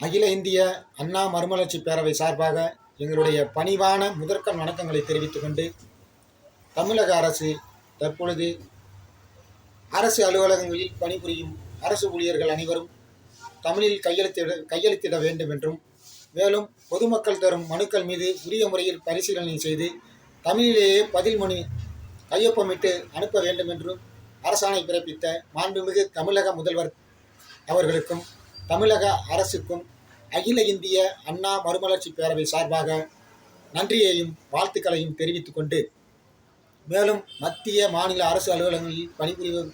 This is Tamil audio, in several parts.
அகில இந்திய அண்ணா மறுமலர்ச்சி பேரவை சார்பாக எங்களுடைய பணிவான முதற்கண் வணக்கங்களை தெரிவித்துக் கொண்டு தமிழக அரசு தற்பொழுது அரசு அலுவலகங்களில் பணிபுரியும் அரசு ஊழியர்கள் அனைவரும் தமிழில் கையெழுத்திட கையெழுத்திட வேண்டும் என்றும் மேலும் பொதுமக்கள் தரும் மனுக்கள் மீது உரிய முறையில் பரிசீலனை செய்து தமிழிலேயே பதில் மனு கையொப்பமிட்டு அனுப்ப வேண்டும் என்றும் அரசாணை பிறப்பித்த மாண்புமிகு தமிழக முதல்வர் அவர்களுக்கும் தமிழக அரசுக்கும் அகில இந்திய அண்ணா மறுமலர்ச்சி பேரவை சார்பாக நன்றியையும் வாழ்த்துக்களையும் தெரிவித்துக் கொண்டு மேலும் மத்திய மாநில அரசு அலுவலகங்களில் பணிபுரியும்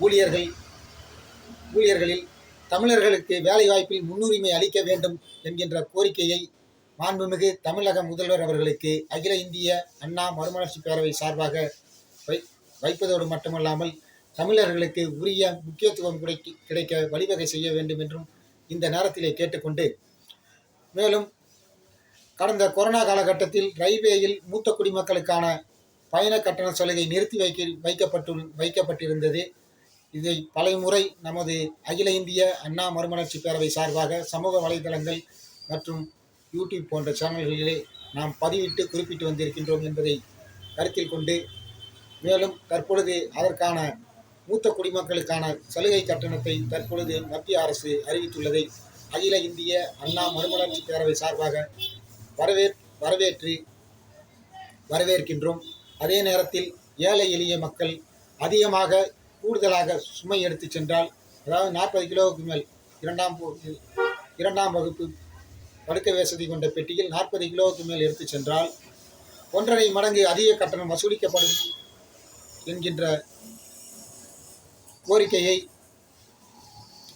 ஊழியர்கள் ஊழியர்களில் தமிழர்களுக்கு வேலைவாய்ப்பில் முன்னுரிமை அளிக்க வேண்டும் என்கின்ற கோரிக்கையை மாண்புமிகு தமிழக முதல்வர் அவர்களுக்கு அகில இந்திய அண்ணா மறுமலர்ச்சி பேரவை சார்பாக வை வைப்பதோடு மட்டுமல்லாமல் தமிழர்களுக்கு உரிய முக்கியத்துவம் கிடைக்க கிடைக்க வழிவகை செய்ய வேண்டும் என்றும் இந்த நேரத்திலே கேட்டுக்கொண்டு மேலும் கடந்த கொரோனா காலகட்டத்தில் ரயில்வேயில் மூத்த குடிமக்களுக்கான பயண கட்டண சலுகை நிறுத்தி வைக்க வைக்கப்பட்டு வைக்கப்பட்டிருந்தது. இதை பலமுறை நமது அகில இந்திய அண்ணா மறுமலர்ச்சி பேரவை சார்பாக சமூக வலைதளங்கள் மற்றும் யூடியூப் போன்ற சேனல்களிலே நாம் பதிவிட்டு குறிப்பிட்டு வந்திருக்கின்றோம் என்பதை கருத்தில் கொண்டு மேலும் தற்பொழுது அதற்கான மூத்த குடிமக்களுக்கான சலுகை கட்டணத்தை தற்பொழுது மத்திய அரசு அறிவித்துள்ளதை. அகில இந்திய அண்ணா மறுமலர்ச்சி பேரவை சார்பாக வரவே வரவேற்று வரவேற்கின்றோம். அதே நேரத்தில் ஏழை எளிய மக்கள் அதிகமாக கூடுதலாக சுமை எடுத்து சென்றால் அதாவது நாற்பது கிலோவுக்கு மேல் இரண்டாம் இரண்டாம் வகுப்பு படுக்க வசதி கொண்ட பெட்டியில் நாற்பது கிலோவுக்கு மேல் எடுத்து சென்றால் ஒன்றரை மடங்கு அதிக கட்டணம் வசூலிக்கப்படும் என்கின்ற கோரிக்கையை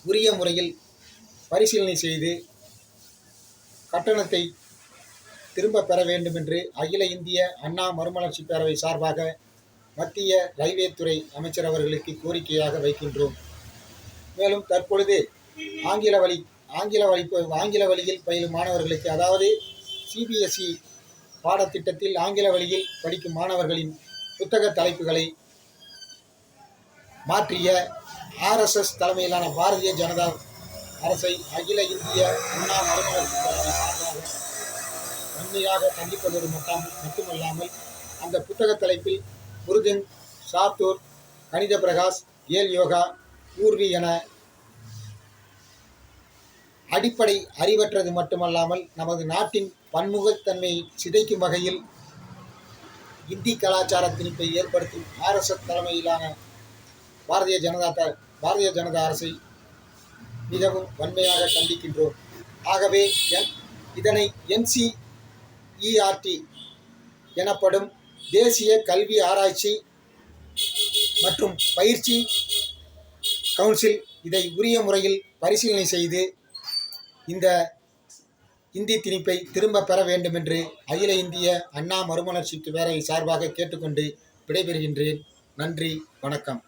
உரிய முறையில் பரிசீலனை செய்து கட்டணத்தை திரும்ப பெற வேண்டும் என்று அகில இந்திய அண்ணா மறுமலர்ச்சி பேரவை சார்பாக மத்திய ரயில்வே துறை அமைச்சர் அவர்களுக்கு கோரிக்கையாக வைக்கின்றோம். மேலும் தற்பொழுது ஆங்கில வழி ஆங்கில வழி ஆங்கில வழியில் பயிலும் மாணவர்களுக்கு அதாவது சிபிஎஸ்இ பாடத்திட்டத்தில் ஆங்கில வழியில் படிக்கும் மாணவர்களின் புத்தக தலைப்புகளை மாற்றிய ஆர்எஸ்எஸ் தலைமையிலான பாரதிய ஜனதா அரசை அகில இந்திய அண்ணா மறுமலர்ச்சி நன்மையாக சார்பாக மட்டும் மட்டுமல்லாமல் அந்த புத்தக தலைப்பில் முருகன் சாத்தூர் கணித பிரகாஷ் ஏல் யோகா பூர்வி என அடிப்படை அறிவற்றது மட்டுமல்லாமல் நமது நாட்டின் பன்முகத்தன்மையை சிதைக்கும் வகையில் இந்தி கலாச்சார திணிப்பை ஏற்படுத்தும் ஆர்எஸ்எஸ் தலைமையிலான பாரதிய ஜனதா பாரதிய ஜனதா அரசை மிகவும் வன்மையாக கண்டிக்கின்றோம். ஆகவே என் இதனை என்சிஇஆர்டி எனப்படும் தேசிய கல்வி ஆராய்ச்சி மற்றும் பயிற்சி கவுன்சில் இதை உரிய முறையில் பரிசீலனை செய்து இந்த இந்தி திணிப்பை திரும்ப பெற வேண்டும் என்று அகில இந்திய அண்ணா மறுமலர்ச்சி பேரவை சார்பாக கேட்டுக்கொண்டு விடைபெறுகின்றேன். நன்றி வணக்கம்.